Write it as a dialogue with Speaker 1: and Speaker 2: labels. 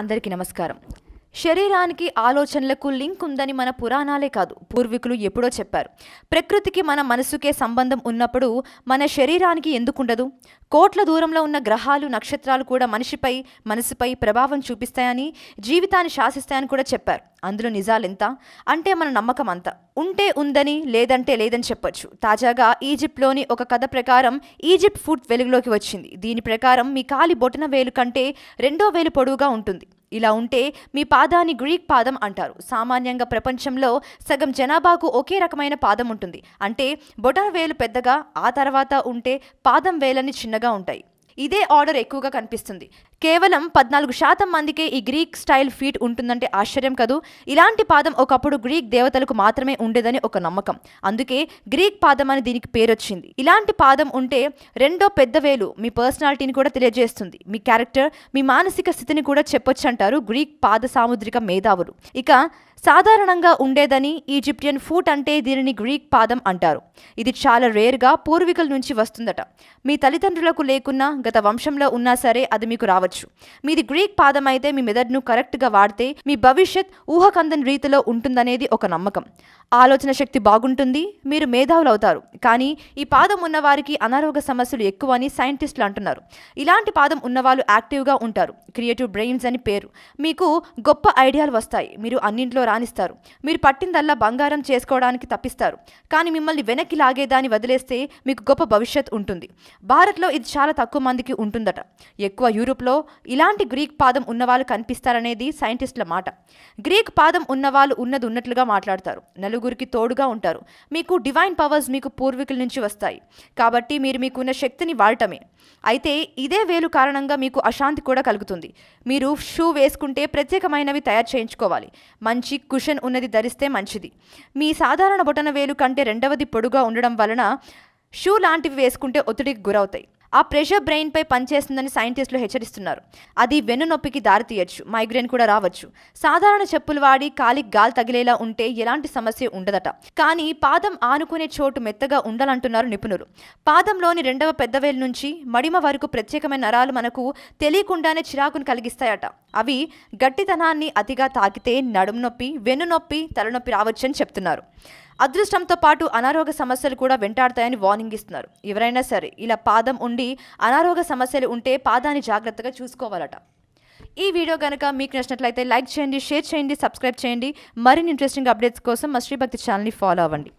Speaker 1: అందరికీ నమస్కారం. శరీరానికి ఆలోచనలకు లింక్ ఉందని మన పురాణాలే కాదు. పూర్వీకులు ఎప్పుడో చెప్పారు. ప్రకృతికి మన మనసుకే సంబంధం ఉన్నప్పుడు మన శరీరానికి ఎందుకుండదు? కోట్ల దూరంలో ఉన్న గ్రహాలు నక్షత్రాలు కూడా మనిషిపై మనసుపై ప్రభావం చూపిస్తాయని జీవితాన్ని శాసిస్తాయని కూడా చెప్పారు. అందులో నిజాలెంత అంటే మన నమ్మకం అంత. ఉంటే ఉందని లేదంటే లేదని చెప్పొచ్చు. తాజాగా ఈజిప్ట్లోని ఒక కథ ప్రకారం ఈజిప్ట్ ఫుడ్ వెలుగులోకి వచ్చింది. దీని ప్రకారం మీ కాలి బొటన వేలు కంటే రెండో వేలు పొడవుగా ఉంటుంది. ఇలా ఉంటే మీ పాదాన్ని గ్రీక్ పాదం అంటారు. సామాన్యంగా ప్రపంచంలో సగం జనాభాకు ఒకే రకమైన పాదం ఉంటుంది. అంటే బొటన వేలు పెద్దగా ఆ తర్వాత ఉంటే పాదం వేలని చిన్నగా ఉంటాయి. ఇదే ఆర్డర్ ఎక్కువగా కనిపిస్తుంది. కేవలం పద్నాలుగు శాతం మందికే ఈ గ్రీక్ స్టైల్ ఫీట్ ఉంటుందంటే ఆశ్చర్యం కదూ? ఇలాంటి పాదం ఒకప్పుడు గ్రీక్ దేవతలకు మాత్రమే ఉండేదని ఒక నమ్మకం. అందుకే గ్రీక్ పాదం అని దీనికి పేరొచ్చింది. ఇలాంటి పాదం ఉంటే రెండో పెద్ద వేలు మీ పర్సనాలిటీని కూడా తెలియజేస్తుంది. మీ క్యారెక్టర్ మీ మానసిక స్థితిని కూడా చెప్పొచ్చు అంటారు గ్రీక్ పాద సాముద్రిక మేధావులు. ఇక సాధారణంగా ఉండేదని ఈజిప్టియన్ ఫూట్ అంటే దీనిని గ్రీక్ పాదం అంటారు. ఇది చాలా రేర్గా పూర్వీకుల నుంచి వస్తుందట. మీ తల్లిదండ్రులకు లేకున్నా గత వంశంలో ఉన్నా సరే అది మీకు రావచ్చు. మీది గ్రీక్ పాదం అయితే మీ మెదడును కరెక్ట్గా వాడితే మీ భవిష్యత్ ఊహకందని రీతిలో ఉంటుందనేది ఒక నమ్మకం. ఆలోచన శక్తి బాగుంటుంది మీరు మేధావులు అవుతారు. కానీ ఈ పాదం ఉన్నవారికి అనారోగ్య సమస్యలు ఎక్కువ అని సైంటిస్టులు అంటున్నారు. ఇలాంటి పాదం ఉన్నవాళ్ళు యాక్టివ్గా ఉంటారు. క్రియేటివ్ బ్రెయిన్స్ అని పేరు. మీకు గొప్ప ఐడియాలు వస్తాయి. మీరు అన్నింట్లో రాణిస్తారు. మీరు పట్టిందల్లా బంగారం చేసుకోవడానికి తప్పిస్తారు. కానీ మిమ్మల్ని వెనక్కి లాగేదాన్ని వదిలేస్తే మీకు గొప్ప భవిష్యత్ ఉంటుంది. భారత్లో ఇది చాలా తక్కువ మందికి ఉంటుందట. ఎక్కువ యూరోప్లో ఇలాంటి గ్రీక్ పాదం ఉన్నవాళ్ళు కనిపిస్తారనేది సైంటిస్టుల మాట. గ్రీక్ పాదం ఉన్నవాళ్ళు ఉన్నది ఉన్నట్లుగా మాట్లాడతారు. నలుగురికి తోడుగా ఉంటారు. మీకు డివైన్ పవర్స్ మీకు పూర్వీకుల నుంచి వస్తాయి. కాబట్టి మీరు మీకున్న శక్తిని వాడటమే. అయితే ఇదే వేలు కారణంగా మీకు అశాంతి కూడా కలుగుతుంది. మీరు షూ వేసుకుంటే ప్రత్యేకమైనవి తయారు చేయించుకోవాలి. మంచి కుషన్ ఉన్నది ధరిస్తే మంచిది. మీ సాధారణ బొటన వేలు కంటే రెండవది పొడుగా ఉండడం వలన షూ లాంటివి వేసుకుంటే ఒత్తిడికి గురవుతాయి. ఆ ప్రెషర్ బ్రెయిన్పై పనిచేస్తుందని సైంటిస్టులు హెచ్చరిస్తున్నారు. అది వెన్నునొప్పికి దారితీయచ్చు మైగ్రేన్ కూడా రావచ్చు. సాధారణ చెప్పులు వాడి కాలికి గాలి తగిలేలా ఉంటే ఎలాంటి సమస్య ఉండదట. కానీ పాదం ఆనుకునే చోటు మెత్తగా ఉండాలంటున్నారు నిపుణులు. పాదంలోని రెండవ పెద్దవేలు నుంచి మడిమ వరకు ప్రత్యేకమైన నరాలు మనకు తెలియకుండానే చిరాకును కలిగిస్తాయట. అవి గట్టితనాన్ని అతిగా తాకితే నడుము నొప్పి వెన్ను నొప్పి తలనొప్పి రావచ్చని చెప్తున్నారు. అదృష్టంతో పాటు అనారోగ్య సమస్యలు కూడా వెంటాడతాయని వార్నింగ్ ఇస్తున్నారు. ఎవరైనా సరే ఇలా పాదం ఉండి అనారోగ్య సమస్యలు ఉంటే పాదాన్ని జాగ్రత్తగా చూసుకోవాలట. ఈ వీడియో కనుక మీకు నచ్చినట్లయితే లైక్ చేయండి షేర్ చేయండి సబ్స్క్రైబ్ చేయండి. మరిన్ని ఇంట్రెస్టింగ్ అప్డేట్స్ కోసం మా శ్రీభక్తి ఛానల్ని ఫాలో అవ్వండి.